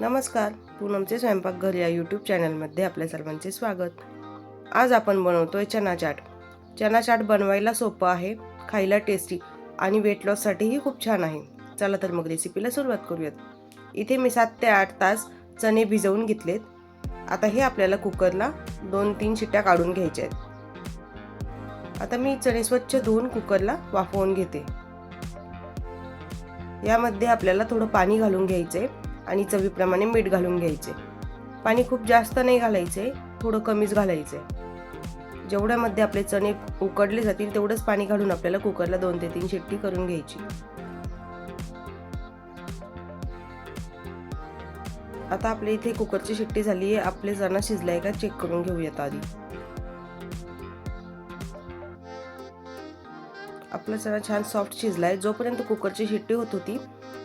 नमस्कार पूनमचे स्वयंपाकघर या यूट्यूब चॅनलमध्ये आपल्या सर्वांचे स्वागत. आज आपण बनवतोय चना चाट. चना चाट बनवायला सोपं आहे खायला टेस्टी आणि वेट लॉससाठीही खूप छान आहे. चला तर मग रेसिपीला सुरुवात करूयात. इथे मी सात ते आठ तास चणे भिजवून घेतलेत. आता हे आपल्याला कुकरला दोन तीन शिट्ट्या काढून घ्यायच्या आहेत. आता मी चणे स्वच्छ धुवून कुकरला वाफवून घेते. यामध्ये आपल्याला थोडं पाणी घालून घ्यायचे आणि चवीप्रमाणे मीठ घालून घ्यायचे. पाणी खूप जास्त नाही घालायचे थोडं कमीच घालायचे. जेवढ्यामध्ये आपले चणे उकडले जातील तेवढंच पाणी घालून आपल्याला कुकरला दोन ते तीन शिट्टी करून घ्यायची. आता आपल्या इथे कुकरची शिट्टी झाली आहे. आपले चणा शिजलाय का चेक करून घेऊयात आधी. आपला चणा छान सॉफ्ट शिजलाय. जोपर्यंत कुकरची शिट्टी होत होती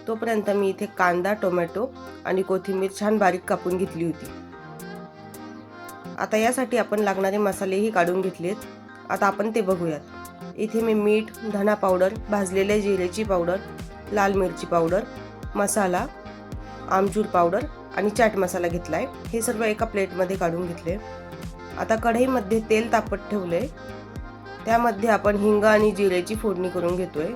तोपर्यंत मी इथे कांदा टोमॅटो आणि कोथिंबीर छान बारीक कापून घेतली होती. आता यासाठी आपण लागणारे मसालेही काढून घेतलेत. आता आपण ते बघूयात. इथे मी मीठ धना पावडर भाजलेल्या जिरेची पावडर लाल मिरची पावडर मसाला आमचूर पावडर आणि चाट मसाला घेतला आहे हे सर्व एका प्लेटमध्ये काढून घेतले. आता कढईमध्ये तेल तापत ठेवले. त्यामध्ये आपण हिंग आणि जिरेची फोडणी करून घेतोय.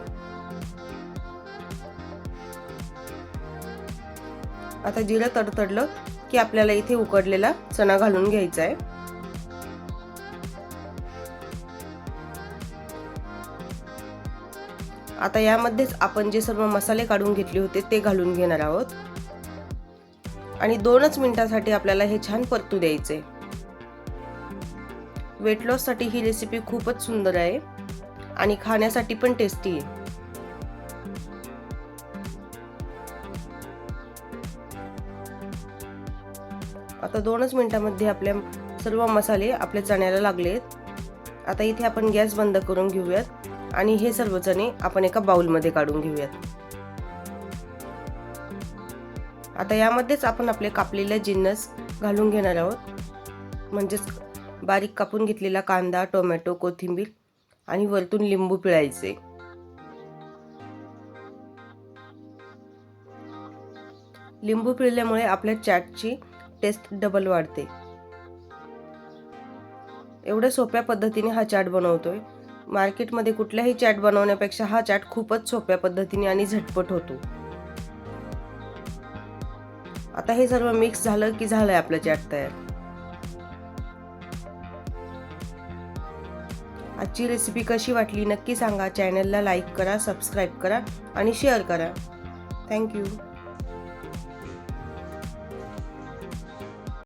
आता जिरं तडतडलं की आपल्याला इथे उकडलेला चणा घालून घ्यायचा आहे आता यामध्येच आपण जे सर्व मसाले काढून घेतले होते ते घालून घेणार आहोत. आणि दोनच मिनिटांसाठी आपल्याला हे छान परतू द्यायचे वेट लॉससाठी ही रेसिपी खूपच सुंदर आहे आणि खाण्यासाठी पण टेस्टी आहे. आता दोनच मिनटामध्ये आपल्या सर्व मसाले आपल्या चण्याला लागलेत आता इथे आपण गॅस बंद करून घेऊयात आणि हे सर्व चणे आपण एका बाउलमध्ये काढून घेऊयात. आता यामध्येच आपण आपले कापलेले जिन्नस घालून घेणार आहोत. म्हणजेच बारीक कापून घेतलेला कांदा टोमॅटो कोथिंबीर आणि वरतून लिंबू पिळायचे. लिंबू पिळल्यामुळे आपल्या चॅटची टेस्ट डबल वाढते. एवढ्या सोप्या पद्धतीने हा चाट बनवतोय. मार्केटमध्ये कुठल्याही चॅट बनवण्यापेक्षा हा चाट खूपच सोप्या पद्धतीने आणि झटपट होतो. आता हे सर्व मिक्स झालं की झालंय आपलं चॅट तयार. आजची रेसिपी कशी वाटली नक्की सांगा. चॅनलला लाईक करा सबस्क्राईब करा आणि शेअर करा. थँक्यू